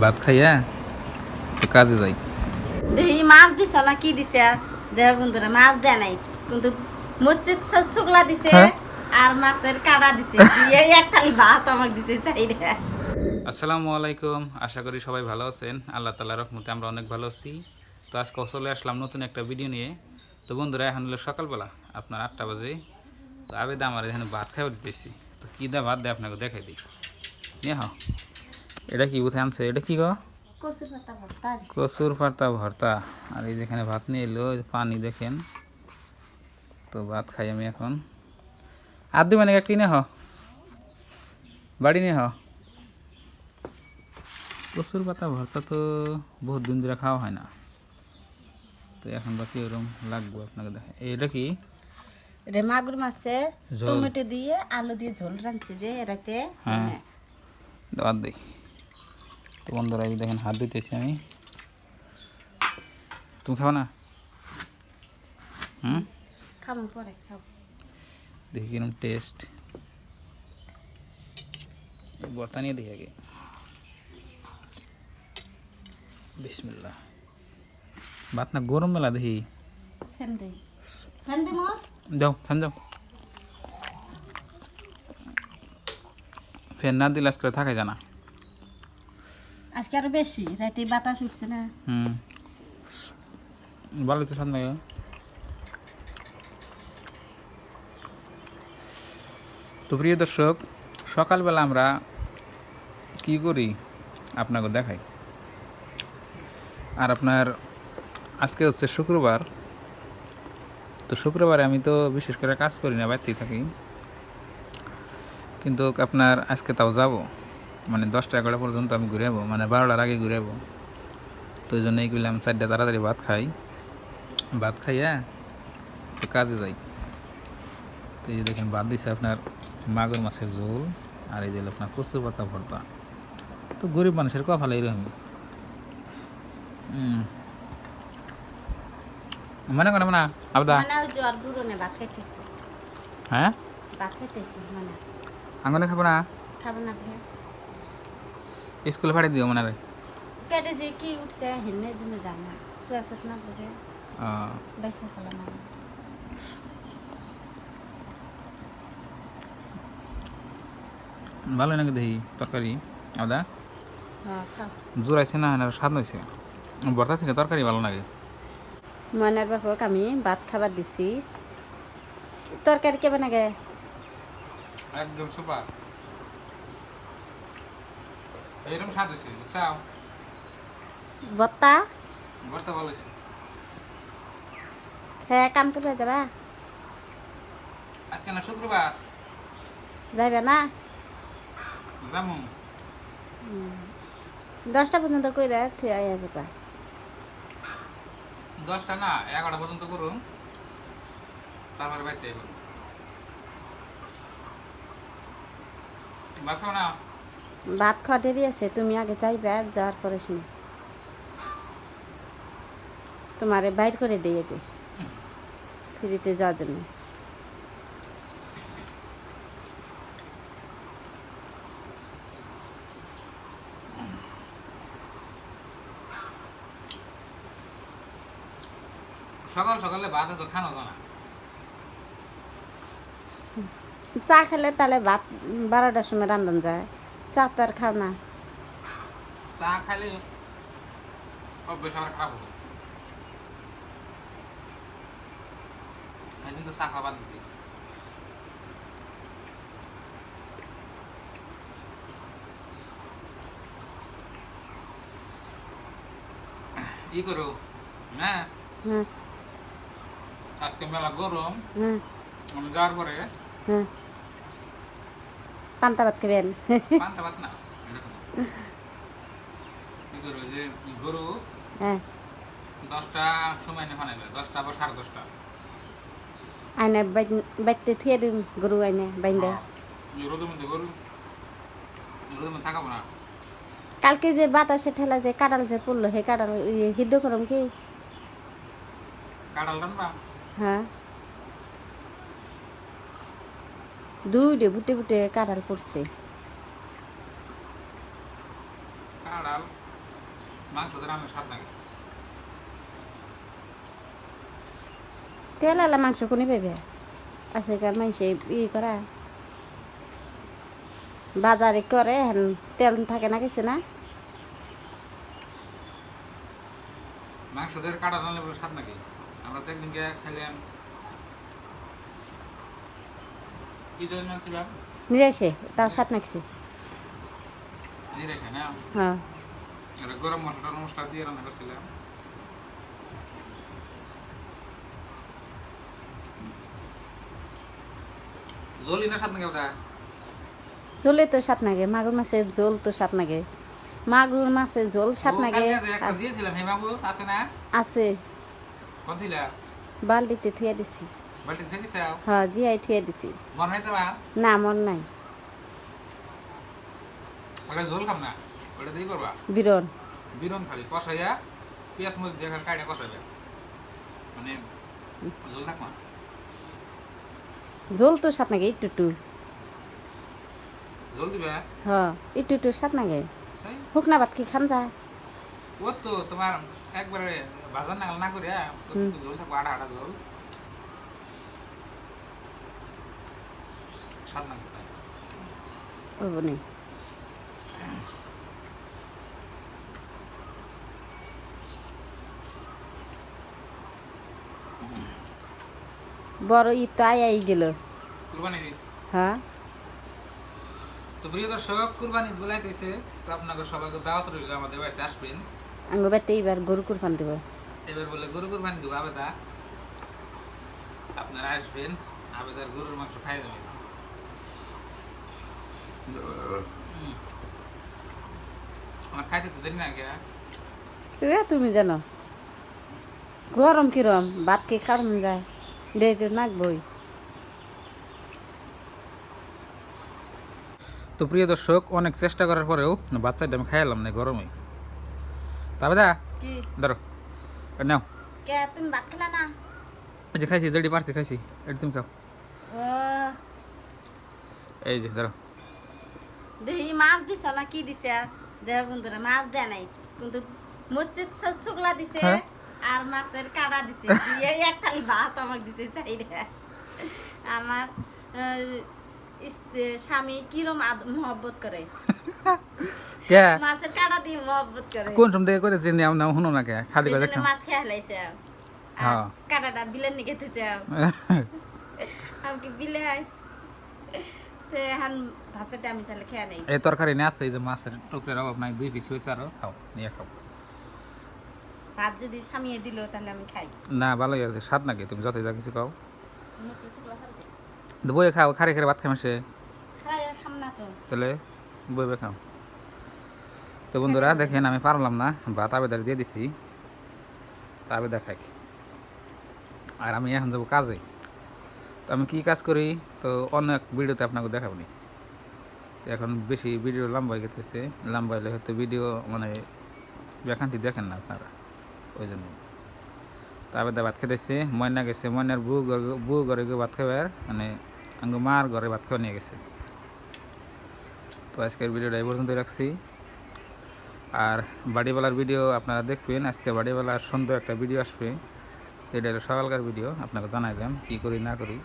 ভাত খাইয়া কাজে যাই। দেখি মাছ দিছ না কি দিছে? দেহ বন্ধুরা মাছ দেয় নাই কিন্তু মরচের শুকলা দিছে হ্যাঁ? আর মাছের কাটা দিছে। দিয়ে এক থালি ভাত আমাকে দিছে চাইরে আসসালামু আলাইকুম আশা করি সবাই ভালো আছেন। আল্লাহ তালা রহমতে আমরা অনেক ভালো আছি। তো আজকে চলে আসলাম নতুন একটা ভিডিও নিয়ে। তো বন্ধুরা এখন হলো সকালবেলা আপনার আটটা বাজে। তো আবেদা আমার এখানে ভাত খাইও দিতেছি। তো কী দা ভাত দেয় আপনাকে দেখাই দিই। নিয়ে হ এটা কি কোথায় আনছে? এটা কি গো? কচুর পাতা ভর্তা আর এই যেখানে ভাত নিয়ে এলো পানি দেখেন। তো ভাত খাই আমি এখন। আর দুই মানে একটি নে হ বাড়ি নিয়ে হ কচুর পাতা ভর্তা তো বহুত দিন ধরে খাওয়া হয় না। তো এখন বাকি ওরকম লাগবো আপনাকে দেখা। এটা কি? এটা মাগুর মাছে। টমেটো দিয়ে আলু দিয়ে ঝোল রাঁধছে যে রাতে হ্যাঁ। দাওয়াত দিই। তো বন্ধুরা এই দেখেন হাত দিতেছি আমি। তুমি খাও না? হুম? খাব পরে খাব। দেখি কিরম টেস্ট বর্তা নিয়ে দেখি আগে। বিসমিল্লাহ। ভাত না গরম মেলা দেখি? ফ্যান দেই ফ্যান দে মোর যাও ফ্যান যাও। ফ্যান না দিলে আজকে থাকা জানা আজকে আরও বেশি, রাতে বাতাস উঠছে না। হুম। ভালো তো তো প্রিয় দর্শক, সকালবেলা আমরা কি করি? আপনাকে দেখাই। আর আপনার আজকে হচ্ছে শুক্রবার। তো শুক্রবারে আমি তো বিশেষ করে কাজ করি না, বাড়িতেই থাকি। কিন্তু আপনার আজকে তাও যাব। মানে দশটা এগারোটা পর্যন্ত আমি ঘুরে যাব মানে বারোটার আগে ঘুরে যাব তো ওই জন্যই করলাম চারটা তাড়াতাড়ি ভাত খাই। ভাত খাইয়া তো কাজে যাই। তো এই যে দেখেন ভাত দিছে আপনার মাগুর মাছের ঝোল আর এই যে আপনার কচু পাতা ভর্তা। তো গরিব মানুষের কপাল এইরকম মানে করে আবদা? মানে ভাত হ্যাঁ? মানে আঙ্গনে খাব না? খাব না স্কুলে পাঠিয়ে দিও মনে রে পেটে যে কি উঠছে হেনে জন্য যায় না। ছুয়া ছুট না বুঝে। বাইসে চলে না। ভালো নাকি দেখি তরকারি? আবদা হ্যাঁ খাও। জোরাইছে না না স্বাদ হয়েছে বর্তা থেকে তরকারি ভালো লাগে ময়নার বাপক আমি ভাত খাবার দিছি। তরকারি কে বানাগে একদম সুপার। এইরকম স্বাদ হয়েছে বুঝছাও? বত্তা বর্তা ভালো হয়েছে হ্যাঁ কাম করবে যাবা? আজকে না শুক্রবার? যাইবে না? যাব দশটা পর্যন্ত কইরা থুয়ে যাবা। দশটা না এগারোটা পর্যন্ত করুন তারপরে বাড়িতে করুন না? ভাত খাওয়া দেরি আছে তুমি আগে যাইবে যাওয়ার পরে শুনে। তোমারে বাইর করে দিয়ে আগে ফ্রিতে যাওয়ার জন্য। সকাল সকালে ভাত তো খানো না চা খেলে তাহলে ভাত বারোটার সময় রান্ধন যায়। চা তো আর খাও না চা খাইলে অভ্যেস আমার খারাপ হবে। একদিন তো চা খাবার দিছি ই করো হ্যাঁ হ্যাঁ আজকে মেলা গরম আমি যাওয়ার পরে পান্তা ভাত খাবেন? পান্তা ভাত না গরু হ্যাঁ। দশটা সময় নিয়ে ফানাইলে দশটা বা সাড়ে দশটা। আইনে বাইতে থুয়ে দিম গরু আইনে বাইন্দে। এই রোদের মধ্যে গরু রোদের মধ্যে থাকাবো না। কালকে যে বাতাসে ঠেলা যে কাঁঠাল যে পড়ল হে কাঁঠাল ইয়ে হিদ্ধ করম কি? কাঁঠাল রান্না? হ্যাঁ। দুইটে বুটে বুটে কাঁঠাল পড়ছে। তেল আলা মাংস কোনি পাইবে? আছে কার মাংসে ই করা। বাজারে করে তেল থাকে না কিছু না। মাংস কাটা নালে স্বাদ নাকি আমরা তো একদিন গিয়ে নিরাইছে তাও সাত নাকছে না? হ্যাঁ। গরম মশলা মশলা দিয়ে রান্না করছিলাম। জলি না স্বাদ নাকি ওটা? জলে তো সাত নাগে মাগুর মাছের জোল তো সাত নাগে। মাগুর মাছের জোল সাত নাগে আছে না? আছে। কোন বালতিতে থুয়ে দিছি। বালতি ছেড়ে দিছে হ্যাঁ জিয়াই থুয়ে দিছি মন বা না মন নাই। ওটা ঝোল খাম না? ওটা দিয়ে করবা? বিরন। বিরন খালি কষাইয়া পেঁয়াজ মরিচ দিয়ে খালি কাটে কষাইবে। মানে ঝোল থাকবা জোল তো সাত নাগে একটু একটু ঝোল দিবে? হ্যাঁ একটু একটু সাত নাগে। শুকনা ভাত কি খান যায় ও তো তোমার একবারে বাজার নাগাল না করে ঝোল থাকব আটা আটা ঝোল কোথায় করব নি। বড় ঈদ তো আই গেল। হ্যাঁ। তো প্রিয় দর্শক কুরবানি বলাইতেছে। তো আপনাকে সবাইকে দাওয়াত রইল আমাদের বাড়িতে আসবেন। বাড়িতে গরু কুরবান দেব। এবার বলে গরু কুরবানি দেবো আবেদা। আপনারা আসবেন আবেদার গরুর মাংস খাই যাবেন হুম। আমার খাইতে তো দেরি না কে এ তুমি জানো গরম কিরম ভাত কি খাওয়ান যায়? ডেটে নাকবই তো প্রিয় দর্শক অনেক চেষ্টা করার পরেও বাচ্চাটা আমি খাইলাম না গরমে। তবে দা? কি? ধরো নাও। কে তুমি ভাত খেলা না? এই যে খাইছি যেটি পারছি খাইছি। এটা তুমি খাও। এই যে ধরো। দেখি মাছ দিছ না কি দিছে? দেহ বন্ধুরা মাছ দেয় নাই। কিন্তু মুচি শুকলা দিছে হ্যাঁ। আর মাছের কাটা দিছে। দিয়ে এক থালি ভাত আমাকে দিছে চাইরে আমার স্বামী কিরম মহব্বত করে। মাছের কাটা দিয়ে মহব্বত করে। কোন সময় থেকে করেছি নাও নাও শুনো না কে? খালি করে মাছ খেয়ে লাইছে হ্যাঁ। কাটাটা বিলের নিকে থুছে আমি কি বিলে তো এখন ভাতটা আমি তাহলে খেয়ে নেই। এই তরকারি নিয়ে আসছে এই যে মাছের টুকরের অভাব নাই দুই পিস হয়েছে আরও খাও নিয়ে খাও। ভাত যদি সামিয়ে দিল তাহলে আমি খাই। না ভালোই আছে স্বাদ নাকি তুমি যতই যা কিছু খাও। বইয়ে খাও খারে খারে ভাত খাই সে। খাই আর খাম না তো। খাও। তো বন্ধুরা দেখেন আমি পারলাম না ভাত আবেদার দিয়ে দিছি। তা আবেদা খাই। আর আমি এখন যাব কাজে। আমি কি কাজ করি? তো অন্য এক ভিডিওতে আপনাকে দেখাবো নি। তো এখন বেশি ভিডিও লম্বা গেছে লম্বা হলে হয়তো ভিডিও মানে ব্যাখানটি দেখেন না আপনারা। ওই জন্য। তো আবেদা ভাত খেতেছে, ময়না গেছে, ময়নার বউ ঘরে বউ ঘরে গিয়ে ভাত খাবার মানে আঙ্গু মার ঘরে ভাত খাওয়া নিয়ে গেছে। তো আজকের ভিডিওটা এই পর্যন্ত রাখছি। আর বাড়িওয়ালার ভিডিও আপনারা দেখবেন। আজকে বাড়িওয়ালার সুন্দর একটা ভিডিও আসবে। এটা হলো সকালকার ভিডিও। আপনাকে জানাই দেন কী করি, না করি।